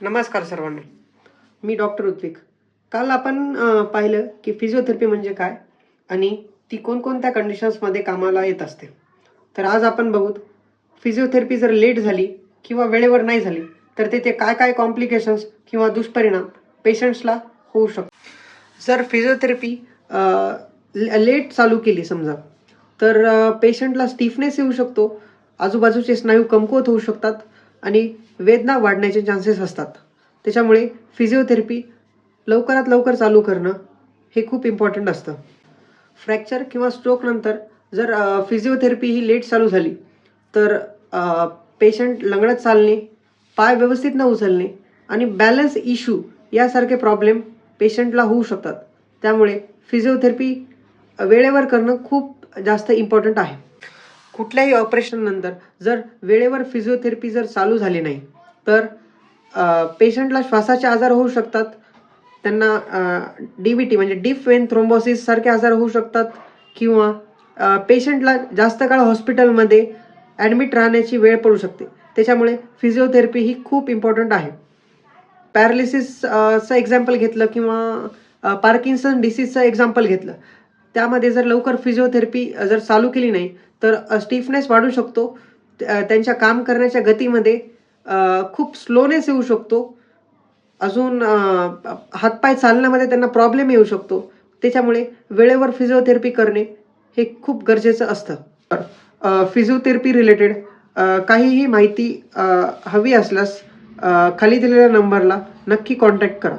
नमस्कार सर्वांना. मी डॉक्टर ऋत्विक काल आपण पाहिलं की फिजिओथेरपी म्हणजे काय आणि ती कोणकोणत्या कंडिशन्समध्ये कामाला येत असते. तर आज आपण बघूत फिजिओथेरपी जर लेट झाली किंवा वेळेवर नाही झाली तर तेथे काय काय कॉम्प्लिकेशन्स किंवा दुष्परिणाम पेशंट्सला होऊ शकतो जर फिजिओथेरपी लेट चालू केली समजा तर पेशंटला स्टिफनेस येऊ शकतो आजूबाजूचे स्नायू कमकुवत होऊ शकतात आणि वेदना वाढण्याचे चान्सेस असतात. त्याच्यामुळे फिजिओथेरपी लवकरात लवकर चालू करणं हे खूप इम्पॉर्टंट असतं. फ्रॅक्चर किंवा स्ट्रोकनंतर जर फिजिओथेरपी ही लेट चालू झाली तर पेशंट लंगडत चालणे पाय व्यवस्थित न उचलणे आणि बॅलन्स इश्यू यासारखे प्रॉब्लेम पेशंटला होऊ शकतात. त्यामुळे फिजिओथेरपी वेळेवर करणं खूप जास्त इम्पॉर्टंट आहे. कुठल्याही ऑपरेशननंतर जर वेळेवर फिजिओथेरपी जर चालू झाली नाही तर पेशंटला श्वासाचे आजार होऊ शकतात. त्यांना डी बी टी म्हणजे डीप वेन थ्रोम्बोसिस सारखे आजार होऊ शकतात किंवा पेशंटला जास्त काळ हॉस्पिटलमध्ये ॲडमिट राहण्याची वेळ पडू शकते. त्याच्यामुळे फिजिओथेरपी ही खूप इम्पॉर्टंट आहे. पॅरालिसिसचं एक्झाम्पल घेतलं किंवा पार्किन्सन डिसीजचं एक्झाम्पल घेतलं. त्यामध्ये जर लवकर फिजिओथेरपी जर चालू केली नाही तर स्टिफनेस वाढू शकतो. त्यांच्या काम करण्याच्या गतीमध्ये खूप स्लोनेस येऊ शकतो. अजून हातपाय चालण्यामध्ये त्यांना प्रॉब्लेम येऊ शकतो. त्याच्यामुळे वेळेवर फिजिओथेरपी करणे हे खूप गरजेचं असतं. फिजिओथेरपी रिलेटेड काहीही माहिती हवी असल्यास खाली दिलेल्या नंबरला नक्की कॉन्टॅक्ट करा.